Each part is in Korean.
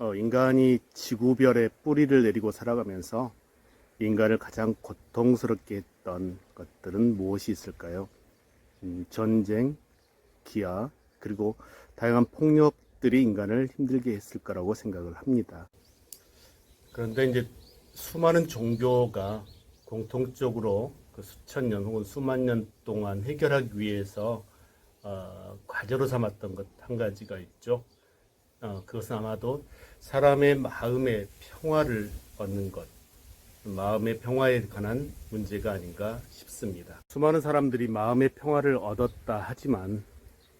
어, 인간이 지구별에 뿌리를 내리고 살아가면서 인간을 가장 고통스럽게 했던 것들은 무엇이 있을까요? 음, 전쟁, 기아, 그리고 다양한 폭력들이 인간을 힘들게 했을 거라고 생각을 합니다. 그런데 이제 수많은 종교가 공통적으로 그 수천 년 혹은 수만 년 동안 해결하기 위해서 어, 과제로 삼았던 것 한 가지가 있죠. 어, 그것은 아마도 사람의 마음의 평화를 얻는 것, 마음의 평화에 관한 문제가 아닌가 싶습니다. 수많은 사람들이 마음의 평화를 얻었다 하지만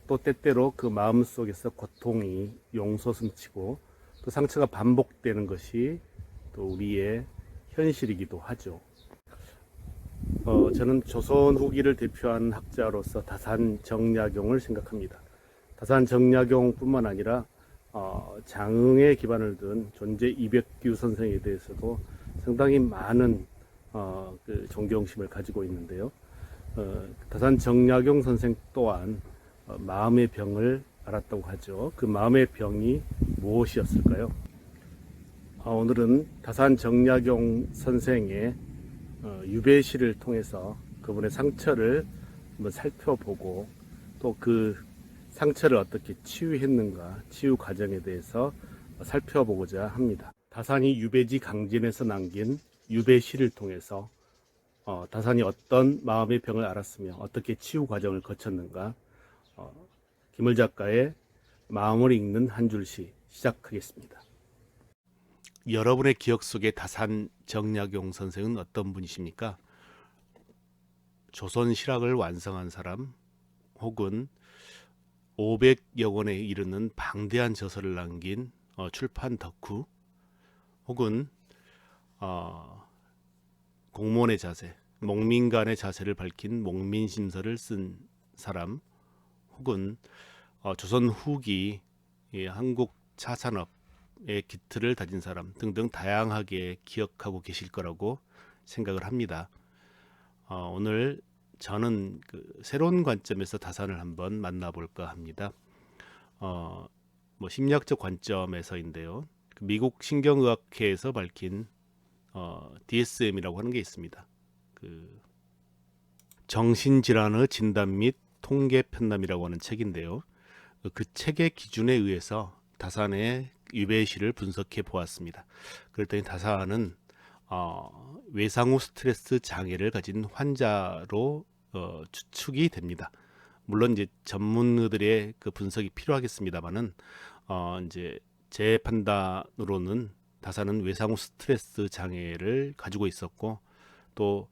또 때때로 그 마음 속에서 고통이 용솟음치고 또 상처가 반복되는 것이 또 우리의 현실이기도 하죠. 어, 저는 조선 후기를 대표한 학자로서 다산 정약용을 생각합니다. 다산 정약용뿐만 아니라 어, 장흥에 기반을 둔 존재 이백규 선생에 대해서도 상당히 많은 어, 그 존경심을 가지고 있는데요. 어, 다산 정약용 선생 또한 어, 마음의 병을 알았다고 하죠. 그 마음의 병이 무엇이었을까요? 어, 오늘은 다산 정약용 선생의 어, 유배시를 통해서 그분의 상처를 한번 살펴보고 또그 상처를 어떻게 치유했는가 치유 과정에 대해서 살펴보고자 합니다. 다산이 유배지 강진에서 남긴 유배시를 통해서 어, 다산이 어떤 마음의 병을 알았으며 어떻게 치유 과정을 거쳤는가 어, 김을 작가의 마음을 읽는 한 줄시 시작하겠습니다. 여러분의 기억 속에 다산 정약용 선생은 어떤 분이십니까? 조선 실학을 완성한 사람 혹은 500여 권에 이르는 방대한 저서를 남긴 어, 출판 덕후 혹은 어, 공무원의 자세, 목민간의 자세를 밝힌 목민심서를 쓴 사람 혹은 어, 조선 후기 예, 한국 차산업의 기틀을 다진 사람 등등 다양하게 기억하고 계실 거라고 생각을 합니다. 어, 오늘 저는 그 새로운 관점에서 다산을 한번 만나볼까 합니다. 어, 뭐 심리학적 관점에서인데요. 그 미국 신경의학회에서 밝힌 어, DSM이라고 하는 게 있습니다. 그 정신질환의 진단 및 통계 편남이라고 하는 책인데요. 그 책의 기준에 의해서 다산의 유배시를 분석해 보았습니다. 그랬더니 다산은 어, 외상 후 스트레스 장애를 가진 환자로 어, 추측이 됩니다. 물론 이제 전문의들의 그 분석이 필요하겠습니다만은 어, 이제 제 판단으로는 다산은 외상 후 스트레스 장애를 가지고 있었고 또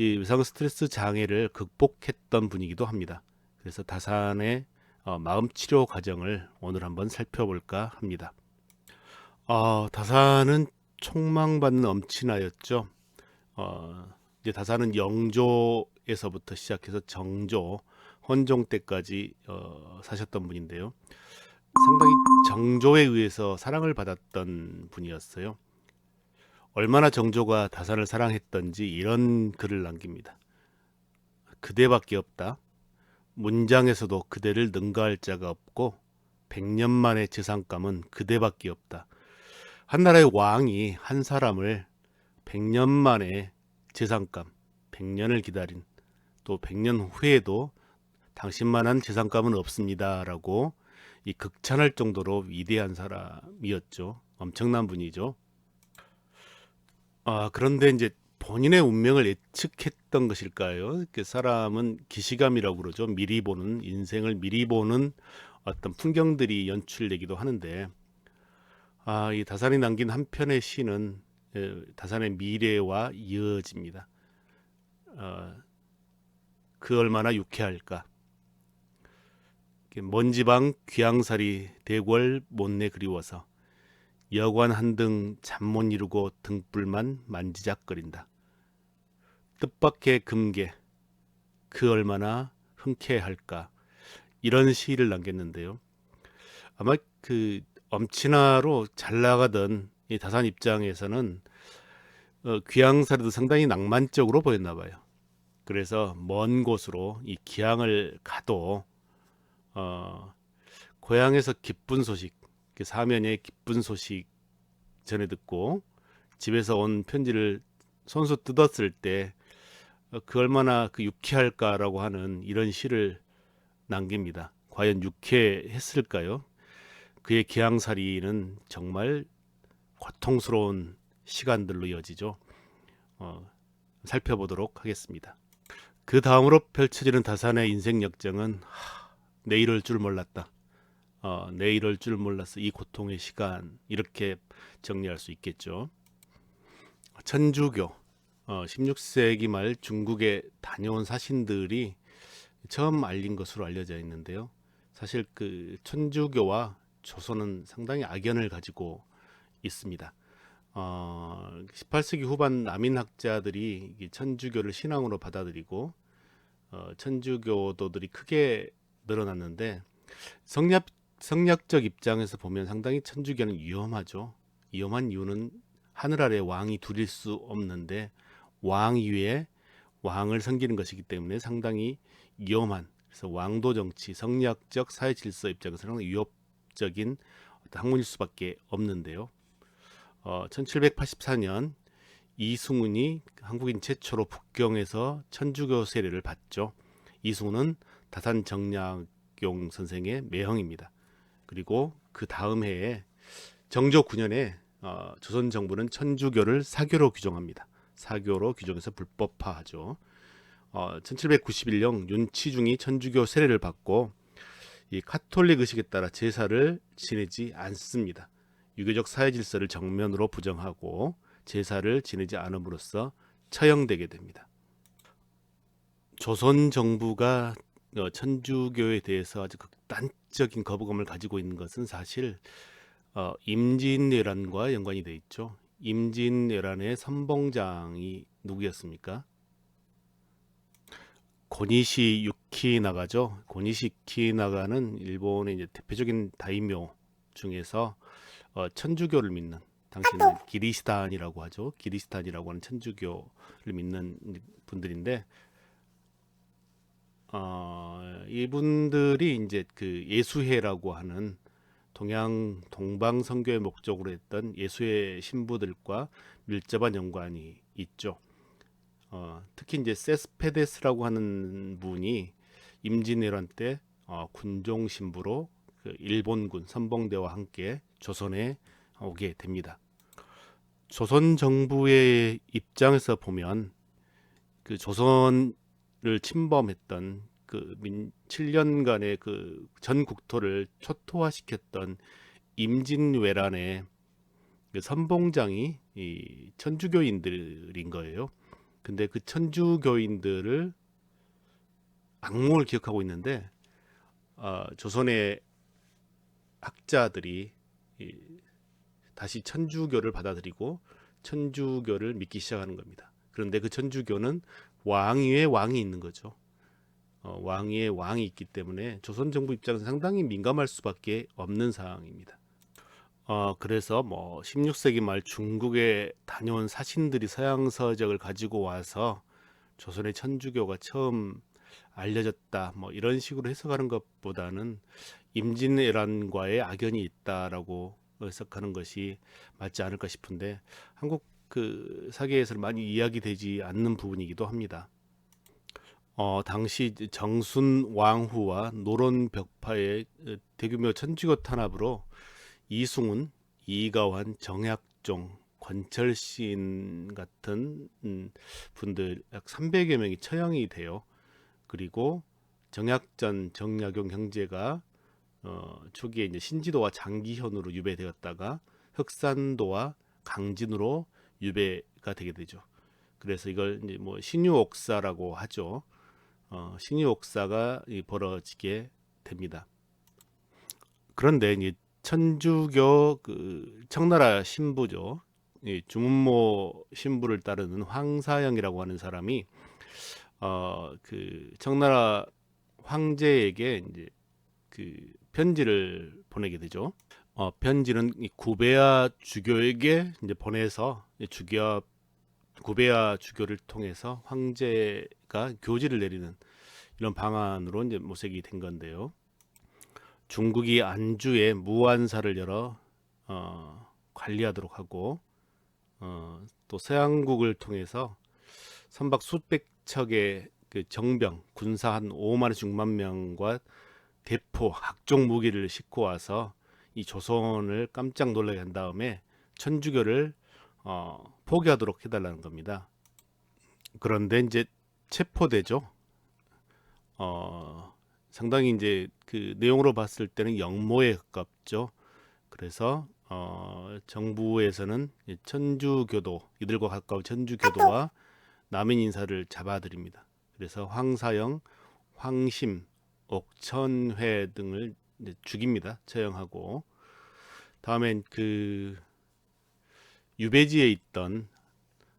이 외상 후 스트레스 장애를 극복했던 분이기도 합니다. 그래서 다산의 어, 마음 치료 과정을 오늘 한번 살펴볼까 합니다. 어, 다산은 총망받는 엄친아였죠. 어, 이제 다산은 영조에서부터 시작해서 정조, 헌종 때까지 어, 사셨던 분인데요. 상당히 정조에 의해서 사랑을 받았던 분이었어요. 얼마나 정조가 다산을 사랑했던지 이런 글을 남깁니다. 그대밖에 없다. 문장에서도 그대를 능가할 자가 없고 백년 만의 재산감은 그대밖에 없다. 한 나라의 왕이 한 사람을 백년 만에 재산감, 백년을 기다린 또 백년 후에도 당신만한 재산감은 없습니다라고 이 극찬할 정도로 위대한 사람이었죠. 엄청난 분이죠. 아, 그런데 이제 본인의 운명을 예측했던 것일까요? 그 사람은 기시감이라고 그러죠. 미리 보는 인생을 미리 보는 어떤 풍경들이 연출되기도 하는데 아, 이 다산이 남긴 한 편의 시는 에, 다산의 미래와 이어집니다. 어, 그 얼마나 유쾌할까. 먼지방 귀양살이 대궐 못내 그리워서 여관 한등 잠 못 이루고 등불만 만지작거린다. 뜻밖의 금계 그 얼마나 흔쾌할까 이런 시를 남겼는데요. 아마 그 엄친아로 잘 나가던 이 다산 입장에서는 어, 귀양살이도 상당히 낭만적으로 보였나 봐요. 그래서 먼 곳으로 이 기양을 가도 어, 고향에서 기쁜 소식 그 사면의 기쁜 소식 전해 듣고 집에서 온 편지를 손수 뜯었을 때 어, 그 얼마나 그 유쾌할까라고 하는 이런 시를 남깁니다. 과연 유쾌했을까요? 그의 기항살이는 정말 고통스러운 시간들로 이어지죠. 어, 살펴보도록 하겠습니다. 그 다음으로 펼쳐지는 다산의 인생 역정은 하, 내 이럴 줄 몰랐다. 어, 내 이럴 줄 몰랐어. 이 고통의 시간 이렇게 정리할 수 있겠죠. 천주교 어, 16세기 말 중국에 다녀온 사신들이 처음 알린 것으로 알려져 있는데요. 사실 그 천주교와 조선은 상당히 악연을 가지고 있습니다. 어, 18세기 후반 남인 학자들이 이 천주교를 신앙으로 받아들이고 어, 천주교도들이 크게 늘어났는데 성략 성략적 입장에서 보면 상당히 천주교는 위험하죠. 위험한 이유는 하늘 아래 왕이 둘일 수 없는데 왕 위에 왕을 섬기는 것이기 때문에 상당히 위험한 그래서 왕도 정치, 성략적 사회 질서 입장에서는 위협 적인 학문일 수밖에 없는데요. 어, 1784년 이승훈이 한국인 최초로 북경에서 천주교 세례를 받죠. 이승훈은 다산 정약용 선생의 매형입니다. 그리고 그 다음 해에 정조 9년에 어, 조선 정부는 천주교를 사교로 규정합니다. 사교로 규정해서 불법화하죠. 어, 1791년 윤치중이 천주교 세례를 받고 이 카톨릭 의식에 따라 제사를 지내지 않습니다. 유교적 사회 질서를 정면으로 부정하고 제사를 지내지 않음으로써 처형되게 됩니다. 조선 정부가 어, 천주교에 대해서 아주 극단적인 거부감을 가지고 있는 것은 사실 어, 임진왜란과 연관이 돼 있죠. 임진왜란의 선봉장이 누구였습니까? 고니시 유키나가죠. 고니시 유키나가는 일본의 이제 대표적인 다이묘 중에서 어, 천주교를 믿는 당시는 기리스탄이라고 하죠. 기리스탄이라고 하는 천주교를 믿는 분들인데 어, 이분들이 이제 그 예수회라고 하는 동양 동방 선교의 목적으로 했던 예수의 신부들과 밀접한 연관이 있죠. 어, 특히 이제 세스페데스라고 하는 분이 임진왜란 때 어, 군종 신부로 그 일본군 선봉대와 함께 조선에 오게 됩니다. 조선 정부의 입장에서 보면 그 조선을 침범했던 그 민, 7년간의 그 전 국토를 초토화시켰던 임진왜란의 그 선봉장이 이 천주교인들인 거예요. 근데 그 천주교인들을 악몽을 기억하고 있는데 어, 조선의 학자들이 이, 다시 천주교를 받아들이고 천주교를 믿기 시작하는 겁니다. 그런데 그 천주교는 왕위에 왕이 있는 거죠. 어, 왕위에 왕이 있기 때문에 조선 정부 입장에서 상당히 민감할 수밖에 없는 상황입니다. 어, 그래서 뭐 16세기 말 중국에 다녀온 사신들이 서양 서적을 가지고 와서 조선의 천주교가 처음 알려졌다 뭐 이런 식으로 해석하는 것보다는 임진왜란과의 악연이 있다라고 해석하는 것이 맞지 않을까 싶은데 한국 그 사계에서는 많이 이야기되지 않는 부분이기도 합니다. 어, 당시 정순 왕후와 노론 벽파의 대규모 천주교 탄압으로 이승훈, 이가환, 정약종, 권철신 같은 음, 분들 약 300여 명이 처형이 돼요. 그리고 정약전, 정약용 형제가 어, 초기에 이제 신지도와 장기현으로 유배되었다가 흑산도와 강진으로 유배가 되게 되죠. 그래서 이걸 이제 뭐 신유옥사라고 하죠. 어, 신유옥사가 벌어지게 됩니다. 그런데 이제 천주교 그 청나라 신부죠. 이 주문모 신부를 따르는 황사영이라고 하는 사람이 어 그 청나라 황제에게 이제 그 편지를 보내게 되죠. 어 편지는 이 구베아 주교에게 이제 보내서 주교 구베아 주교를 통해서 황제가 교지를 내리는 이런 방안으로 이제 모색이 된 건데요. 중국이 안주에 무안사를 열어 어, 관리하도록 하고 어, 또 서양국을 통해서 선박 수백 척의 그 정병 군사 한 5만에서 6만 명과 대포 각종 무기를 싣고 와서 이 조선을 깜짝 놀라게 한 다음에 천주교를 어, 포기하도록 해달라는 겁니다. 그런데 이제 체포되죠. 어, 상당히 이제 그 내용으로 봤을 때는 영모에 가깝죠. 그래서 어, 정부에서는 이 천주교도 이들과 가까운 천주교도와 남인 인사를 잡아들입니다. 그래서 황사영, 황심, 옥천회 등을 죽입니다. 처형하고 다음엔 그 유배지에 있던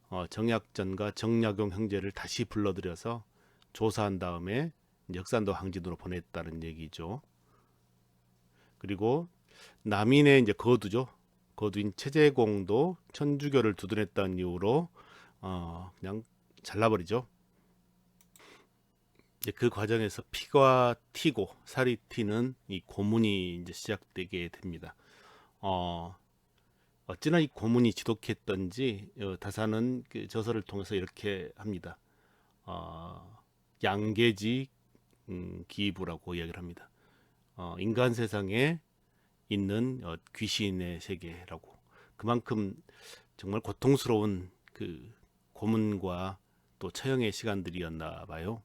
어, 정약전과 정약용 형제를 다시 불러들여서 조사한 다음에 역산도 항진으로 보냈다는 얘기죠. 그리고 남인의 이제 거두죠. 거두인 최재공도 천주교를 두둔했다는 이유로 어, 그냥 잘라버리죠. 이제 그 과정에서 피가 튀고 살이 튀는 이 고문이 이제 시작되게 됩니다. 어, 어찌나 이 고문이 지독했던지 어, 다사는 그 저서를 통해서 이렇게 합니다. 어, 양계지 음, 기부라고 이야기를 합니다. 어, 인간 세상에 있는 어, 귀신의 세계라고 그만큼 정말 고통스러운 그 고문과 또 처형의 시간들이었나 봐요.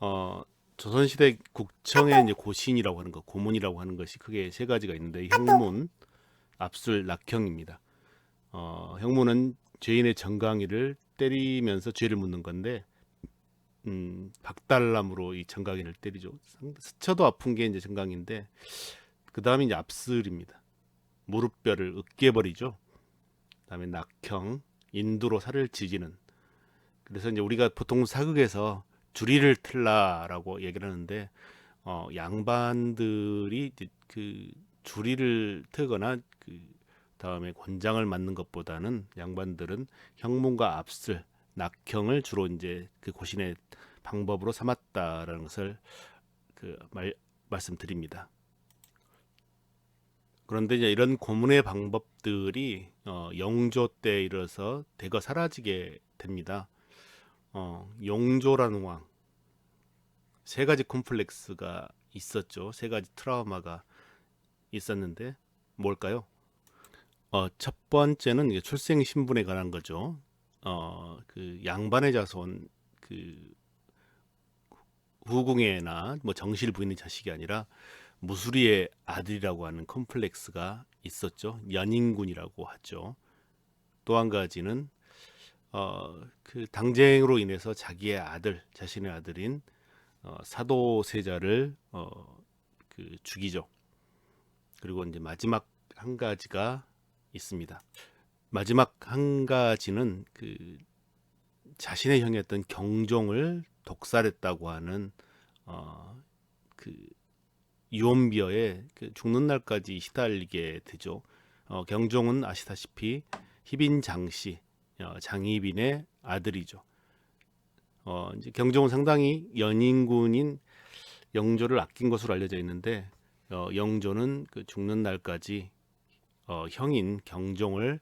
어, 조선시대 국청의 이제 고신이라고 하는 것, 고문이라고 하는 것이 크게 세 가지가 있는데 형문, 압술, 낙형입니다. 어, 형문은 죄인의 정강이를 때리면서 죄를 묻는 건데 음, 박달남으로 이 정강이를 때리죠. 상- 스쳐도 아픈 게 이제 정강인데 그 다음에 이제 압술입니다. 무릎뼈를 으깨버리죠. 그다음에 낙형, 인두로 살을 지지는. 그래서 이제 우리가 보통 사극에서 주리를 틀라라고 얘기를 하는데 어, 양반들이 그 주리를 트거나 그 다음에 권장을 맞는 것보다는 양반들은 형문과 압술, 낙형을 주로 이제 그 고신의 방법으로 삼았다라는 것을 그 말, 말씀드립니다. 그런데 이제 이런 고문의 방법들이 어, 영조 때 이르러서 대거 사라지게 됩니다. 어, 용조라는 왕. 세 가지 콤플렉스가 있었죠. 세 가지 트라우마가 있었는데 뭘까요? 어, 첫 번째는 출생 신분에 관한 거죠. 어, 그 양반의 자손 그 후궁에나 뭐 정실 부인의 자식이 아니라 무수리의 아들이라고 하는 컴플렉스가 있었죠. 연인군이라고 하죠. 또 한 가지는 어, 그 당쟁으로 인해서 자기의 아들, 자신의 아들인 어, 사도세자를 어, 그 죽이죠. 그리고 이제 마지막 한 가지가 있습니다. 마지막 한 가지는 그 자신의 형이었던 경종을 독살했다고 하는 어, 그 유언비어에 그 죽는 날까지 시달리게 되죠. 어, 경종은 아시다시피 희빈 장씨 어, 장희빈의 아들이죠. 어, 이제 경종은 상당히 연인군인 영조를 아낀 것으로 알려져 있는데 어, 영조는 그 죽는 날까지 어, 형인 경종을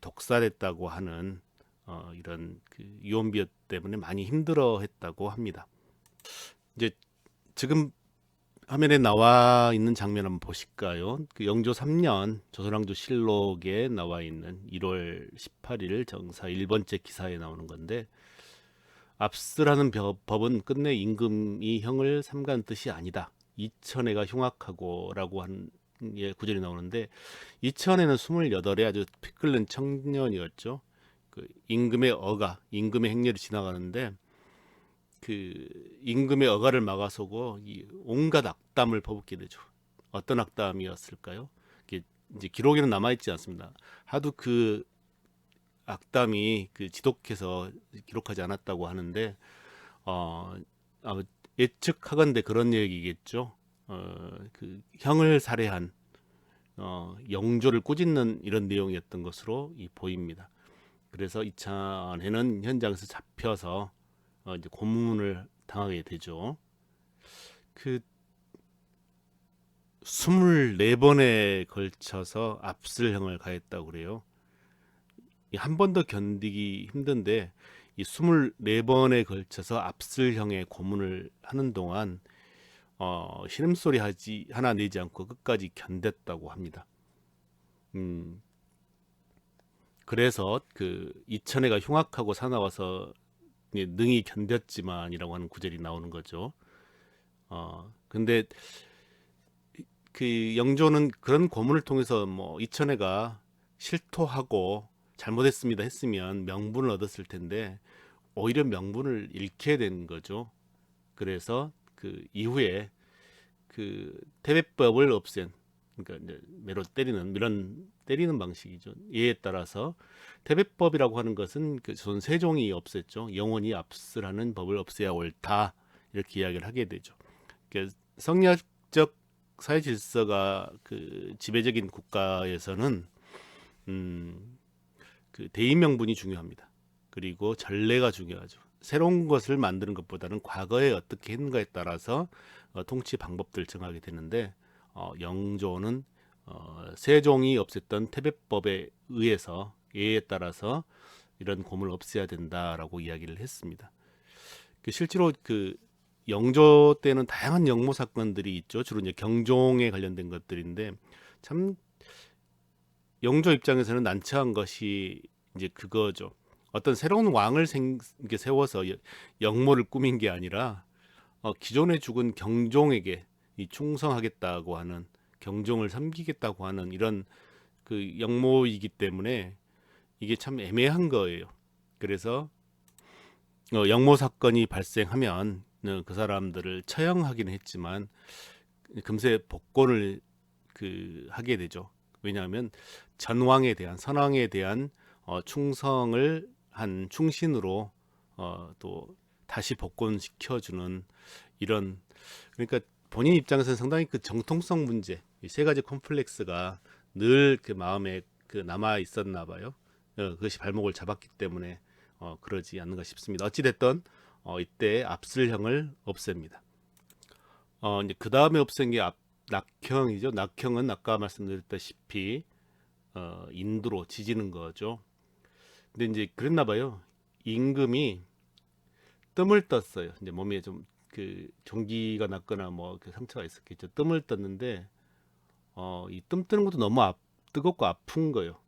독살했다고 하는 어, 이런 그 유언비어 때문에 많이 힘들어했다고 합니다. 이제 지금 화면에 나와 있는 장면 한번 보실까요? 그 영조 3년 조선왕조 실록에 나와 있는 1월 18일 정사 1번째 기사에 나오는 건데 압스라는 벼- 법은 끝내 임금이 형을 삼가는 뜻이 아니다. 이천애가 흉악하고라고 한 예, 구절이 나오는데 이천애는 28에 아주 피 끓는 청년이었죠. 그 임금의 어가, 임금의 행렬이 지나가는데 그 임금의 어가를 막아서고 이 온갖 악담을 퍼붓게 되죠. 어떤 악담이었을까요? 이제 기록에는 남아 있지 않습니다. 하도 그 악담이 그 지독해서 기록하지 않았다고 하는데 어 아마 예측하건대 그런 얘기겠죠. 어 그 형을 살해한 어 영조를 꾸짖는 이런 내용이었던 것으로 이 보입니다. 그래서 이찬에는 현장에서 잡혀서 어 이제 고문을 당하게 되죠. 그 24번에 걸쳐서 압슬형을 가했다고 그래요. 한 번 더 견디기 힘든데 이 24번에 걸쳐서 압슬형의 고문을 하는 동안 어, 신음소리 하지 하나 내지 않고 끝까지 견뎠다고 합니다. 음, 그래서 그 이천애가 흉악하고 사나워서 예, 능히 견뎠지만이라고 하는 구절이 나오는 거죠. 어, 근데 그 영조는 그런 고문을 통해서 뭐 이천애가 실토하고 잘못했습니다 했으면 명분을 얻었을 텐데 오히려 명분을 잃게 된 거죠. 그래서 그 이후에 그 태배법을 없앤 그러니까 이제 매로 때리는 이런 때리는 방식이죠. 예에 따라서 태배법이라고 하는 것은 그전 세종이 없앴죠. 영원히 압슬하는 법을 없애야 옳다 이렇게 이야기를 하게 되죠. 그러니까 성리학적 사회 질서가 그 지배적인 국가에서는 음, 그 대의 명분이 중요합니다. 그리고 전례가 중요하죠. 새로운 것을 만드는 것보다는 과거에 어떻게 했는가에 따라서 어, 통치 방법들을 정하게 되는데 어, 영조는 어, 세종이 없앴던 태배법에 의해서 예에 따라서 이런 고문을 없애야 된다라고 이야기를 했습니다. 그 실제로 그 영조 때는 다양한 영모 사건들이 있죠. 주로 이제 경종에 관련된 것들인데 참 영조 입장에서는 난처한 것이 이제 그거죠. 어떤 새로운 왕을 생, 세워서 여- 영모를 꾸민 게 아니라 어, 기존에 죽은 경종에게 이 충성하겠다고 하는 경종을 섬기겠다고 하는 이런 그 영모이기 때문에 이게 참 애매한 거예요. 그래서 어, 영모 사건이 발생하면 어, 그 사람들을 처형하기는 했지만 금세 복권을 그 하게 되죠. 왜냐하면 전왕에 대한 선왕에 대한 어, 충성을 한 충신으로 어, 또 다시 복권시켜주는 이런 그러니까 본인 입장에서는 상당히 그 정통성 문제 이 세 가지 콤플렉스가 늘 그 마음에 그 남아 있었나 봐요. 어, 그것이 발목을 잡았기 때문에 어, 그러지 않는가 싶습니다. 어찌 됐든 어, 이때 압슬형을 없앱니다. 어, 이제 그 다음에 없앤 게 압, 낙형이죠. 낙형은 아까 말씀드렸다시피 어, 인두로 지지는 거죠. 근데 이제 그랬나 봐요. 임금이 뜸을 떴어요. 이제 몸에 좀 그 종기가 났거나 뭐 그 상처가 있었겠죠. 뜸을 떴는데 어, 이 뜸 뜨는 것도 너무 아, 뜨겁고 아픈 거예요.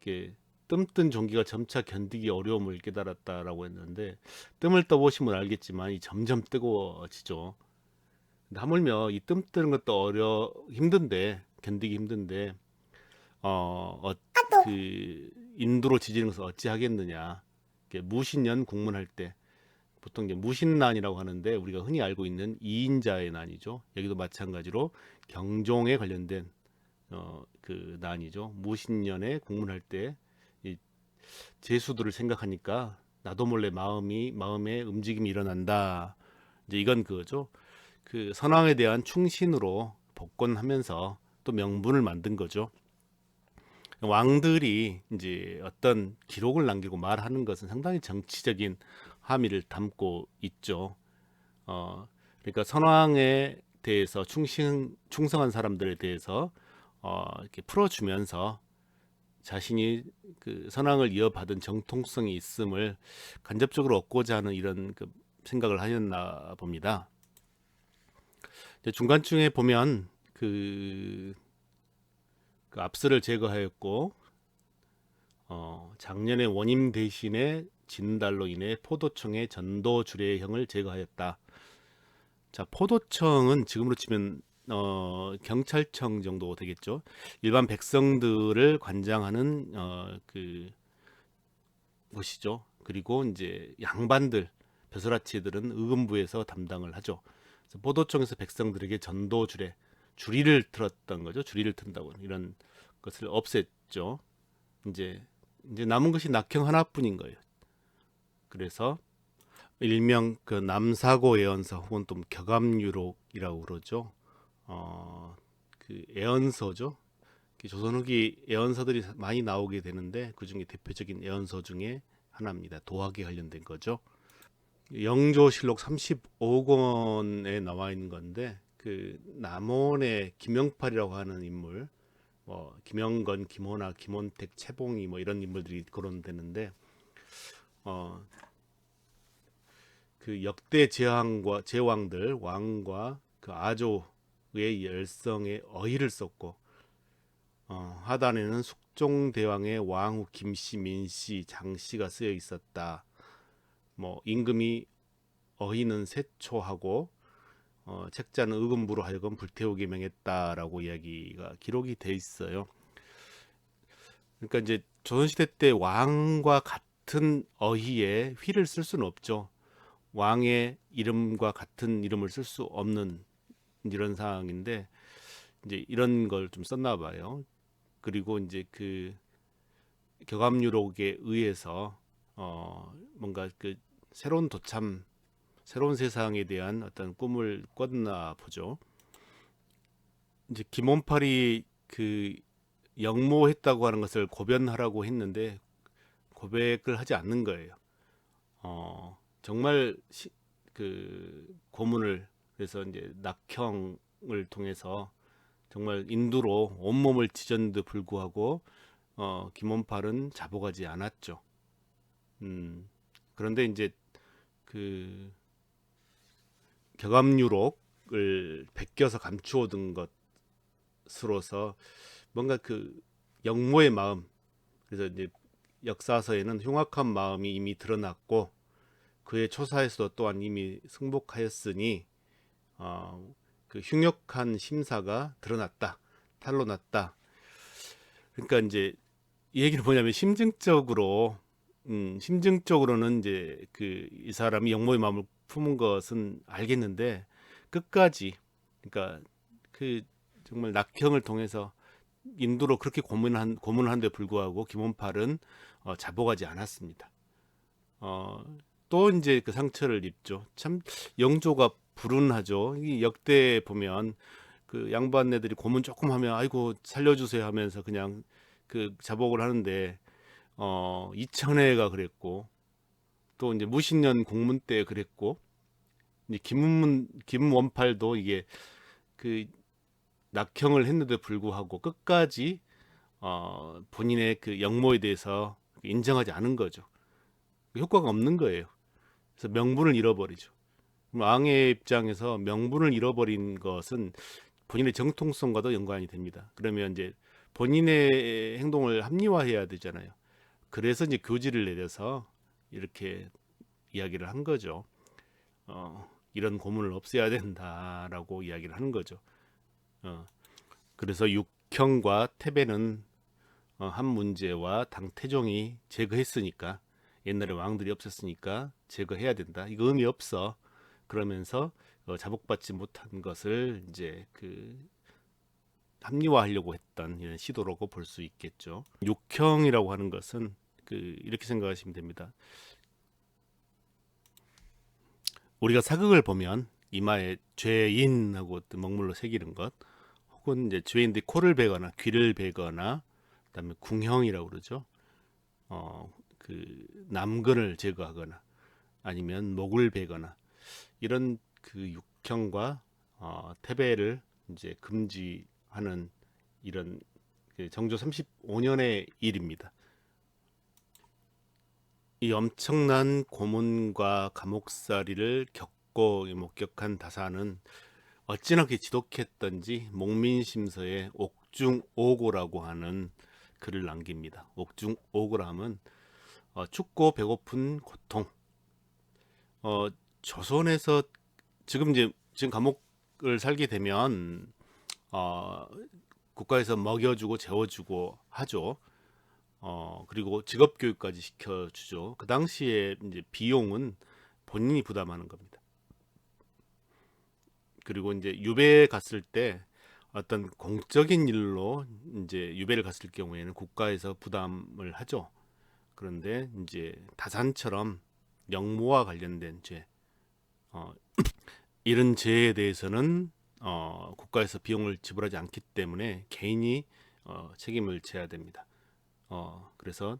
이게 뜸뜬 종기가 점차 견디기 어려움을 깨달았다라고 했는데 뜸을 떠보시면 알겠지만 이 점점 뜨거워지죠. 근데 하물며 이 뜸 뜨는 것도 어려 힘든데 견디기 힘든데 어, 어, 그 인도로 지지는 것을 어찌 하겠느냐. 무신년 국문할 때 보통 이제 무신난이라고 하는데 우리가 흔히 알고 있는 이인자의 난이죠. 여기도 마찬가지로 경종에 관련된 어, 그 난이죠. 무신년에 국문할 때 이 제수들을 생각하니까 나도 몰래 마음이 마음의 움직임이 일어난다. 이제 이건 그거죠. 그 선왕에 대한 충신으로 복권하면서 또 명분을 만든 거죠. 왕들이 이제 어떤 기록을 남기고 말하는 것은 상당히 정치적인 함의를 담고 있죠. 어, 그러니까 선왕에 대해서 충신 충성한 사람들에 대해서 어, 이렇게 풀어주면서 자신이 그 선왕을 이어받은 정통성이 있음을 간접적으로 얻고자 하는 이런 그 생각을 하였나 봅니다. 중간쯤에 보면 그, 그 압스를 제거하였고 어, 작년에 원임 대신에 진달로 인해 포도청의 전도 주례형을 제거하였다. 자, 포도청은 지금으로 치면 어, 경찰청 정도 되겠죠. 일반 백성들을 관장하는 어, 그 곳이죠. 그리고 이제 양반들, 벼슬아치들은 의금부에서 담당을 하죠. 그래서 포도청에서 백성들에게 전도 주례, 주리를 틀었던 거죠. 주리를 튼다고 이런 것을 없앴죠. 이제 이제 남은 것이 낙형 하나뿐인 거예요. 그래서 일명 그 남사고 애언서 혹은 또 격암유록이라고 그러죠. 어, 그 애언서죠. 그 조선 후기 애언서들이 많이 나오게 되는데 그 중에 대표적인 애언서 중에 하나입니다. 도학에 관련된 거죠. 영조실록 35권에 나와 있는 건데 그그 남원의 김영팔이라고 하는 인물, 뭐 김영건, 김호나, 김원택, 최봉이 뭐 이런 인물들이 거론되는데 어. 그 역대 제왕과 제왕들 왕과 그 아조의 열성에 어희를 썼고 어, 하단에는 숙종대왕의 왕후 김씨, 민씨, 장씨가 쓰여 있었다. 뭐 임금이 어희는 세초하고 어, 책자는 의금부로 하여금 불태우게 명했다라고 이야기가 기록이 돼 있어요. 그러니까 이제 조선시대 때 왕과 같은 어희에 휘를 쓸 수는 없죠. 왕의 이름과 같은 이름을 쓸 수 없는 이런 상황인데 이제 이런 걸 좀 썼나 봐요. 그리고 이제 그 격암유록에 의해서 어 뭔가 그 새로운 도참 새로운 세상에 대한 어떤 꿈을 꿨나 보죠. 이제 김원팔이 그 영모했다고 하는 것을 고변하라고 했는데 고백을 하지 않는 거예요. 어 정말 시, 그 고문을 그래서 이제 낙형을 통해서 정말 인두로 온몸을 찢었는데 불구하고 어, 김원팔은 자복하지 않았죠. 음, 그런데 이제 그 격암유록을 베껴서 감추어둔 것으로서 뭔가 그 영모의 마음 그래서 이제 역사서에는 흉악한 마음이 이미 드러났고 그의 초사에서도 또한 이미 승복하였으니 어, 그 흉역한 심사가 드러났다, 탄로났다. 그러니까 이제 이 얘기는 뭐냐면 심증적으로, 음, 심증적으로는 이제 그 이 사람이 영모의 마음을 품은 것은 알겠는데 끝까지, 그러니까 그 정말 낙형을 통해서 인도로 그렇게 고문한 고문한데 불구하고 김원팔은 어, 자복하지 않았습니다. 어, 또 이제 그 상처를 입죠. 참 영조가 불운하죠. 이 역대 보면 그 양반네들이 고문 조금 하면 아이고 살려주세요 하면서 그냥 그 자복을 하는데 어 이천회가 그랬고 또 이제 무신년 공문 때 그랬고 이제 김문 김원팔도 이게 그 낙형을 했는데 불구하고 끝까지 어 본인의 그 영모에 대해서 인정하지 않은 거죠. 효과가 없는 거예요. 그래서 명분을 잃어버리죠. 왕의 입장에서 명분을 잃어버린 것은 본인의 정통성과도 연관이 됩니다. 그러면 이제 본인의 행동을 합리화해야 되잖아요. 그래서 이제 교지를 내려서 이렇게 이야기를 한 거죠. 어, 이런 고문을 없애야 된다라고 이야기를 하는 거죠. 어, 그래서 육형과 태배는 어, 한 문제와 당 태종이 제거했으니까 옛날에 왕들이 없었으니까 제거해야 된다. 이거 의미 없어. 그러면서 어, 자복받지 못한 것을 이제 그 합리화하려고 했던 이런 시도라고 볼 수 있겠죠. 육형이라고 하는 것은 그 이렇게 생각하시면 됩니다. 우리가 사극을 보면 이마에 죄인하고 또 먹물로 새기는 것, 혹은 이제 죄인들이 코를 베거나 귀를 베거나, 그다음에 궁형이라고 그러죠. 어, 그 남근을 제거하거나 아니면 목을 베거나 이런 그 육형과 어, 태배를 이제 금지하는 이런 그 정조 35년의 일입니다. 이 엄청난 고문과 감옥살이를 겪고 목격한 다사는 어찌나 그렇게 지독했던지 목민심서에 옥중오고라고 하는 글을 남깁니다. 옥중오고라 하면 어, 춥고 배고픈 고통. 어, 조선에서 지금 이제 지금 감옥을 살게 되면 어, 국가에서 먹여주고 재워주고 하죠. 어, 그리고 직업 교육까지 시켜주죠. 그 당시에 이제 비용은 본인이 부담하는 겁니다. 그리고 이제 유배 갔을 때 어떤 공적인 일로 이제 유배를 갔을 경우에는 국가에서 부담을 하죠. 그런데 이제 다산처럼 영모와 관련된 죄, 어, 이런 죄에 대해서는 어, 국가에서 비용을 지불하지 않기 때문에 개인이 어, 책임을 져야 됩니다. 어, 그래서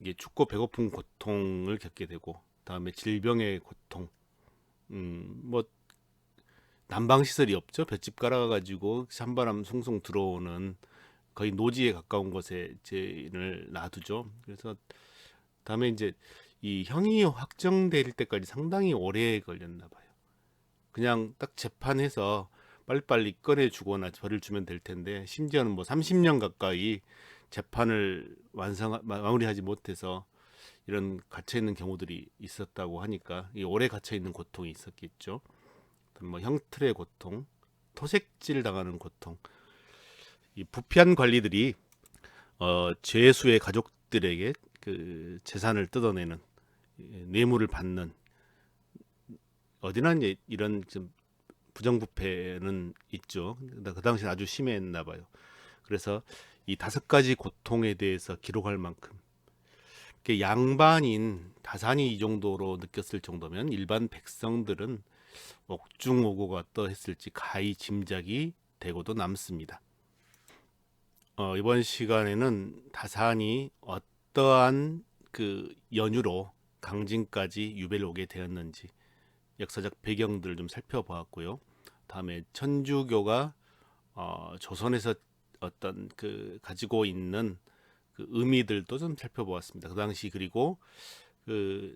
이게 춥고 배고픈 고통을 겪게 되고 다음에 질병의 고통, 음, 뭐 난방 시설이 없죠. 볏짚 깔아 가지고 찬바람 숭숭 들어오는 거의 노지에 가까운 곳에 제를 놔두죠. 그래서 다음에 이제 이 형이 확정될 때까지 상당히 오래 걸렸나 봐요. 그냥 딱 재판해서 빨리빨리 꺼내주거나 벌을 주면 될 텐데 심지어는 뭐 30년 가까이 재판을 완성 마- 마무리하지 못해서 이런 갇혀 있는 경우들이 있었다고 하니까 이 오래 갇혀 있는 고통이 있었겠죠. 뭐 형틀의 고통, 토색질 당하는 고통. 이 부패한 관리들이 어, 죄수의 가족들에게 그 재산을 뜯어내는 예, 뇌물을 받는 어디나 이제 이런 좀 부정부패는 있죠. 그 당시 아주 심했나 봐요. 그래서 이 다섯 가지 고통에 대해서 기록할 만큼 양반인 다산이 이 정도로 느꼈을 정도면 일반 백성들은 옥중오고가 떠했을지 가히 짐작이 되고도 남습니다. 어, 이번 시간에는 다산이 어떠한 그 연유로 강진까지 유배를 오게 되었는지 역사적 배경들을 좀 살펴보았고요. 다음에 천주교가 어, 조선에서 어떤 그 가지고 있는 그 의미들도 좀 살펴보았습니다. 그 당시 그리고 그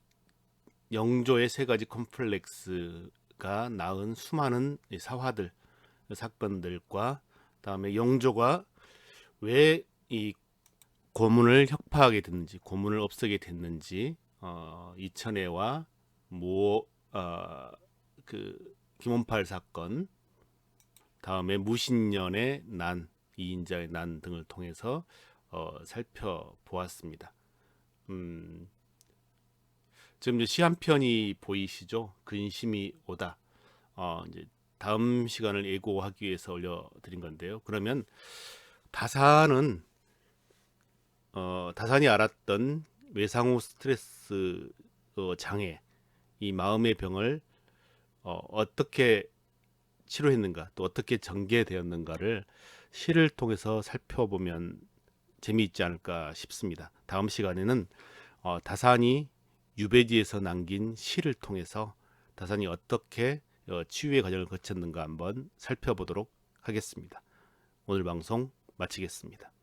영조의 세 가지 컴플렉스가 낳은 수많은 이 사화들 사건들과 다음에 영조가 왜 이 고문을 혁파하게 됐는지 고문을 없애게 됐는지 어, 이천애와 모 어, 그 김원팔 사건 다음에 무신년의 난 이인자의 난 등을 통해서 어, 살펴보았습니다. 음, 지금 이제 시 한 편이 보이시죠? 근심이 오다. 어, 이제 다음 시간을 예고하기 위해서 올려드린 건데요. 그러면 다산은 어, 다산이 알았던 외상후 스트레스 어, 장애, 이 마음의 병을 어, 어떻게 치료했는가, 또 어떻게 전개되었는가를 시를 통해서 살펴보면 재미있지 않을까 싶습니다. 다음 시간에는 어, 다산이 유배지에서 남긴 시를 통해서 다산이 어떻게 어, 치유의 과정을 거쳤는가 한번 살펴보도록 하겠습니다. 오늘 방송 마치겠습니다.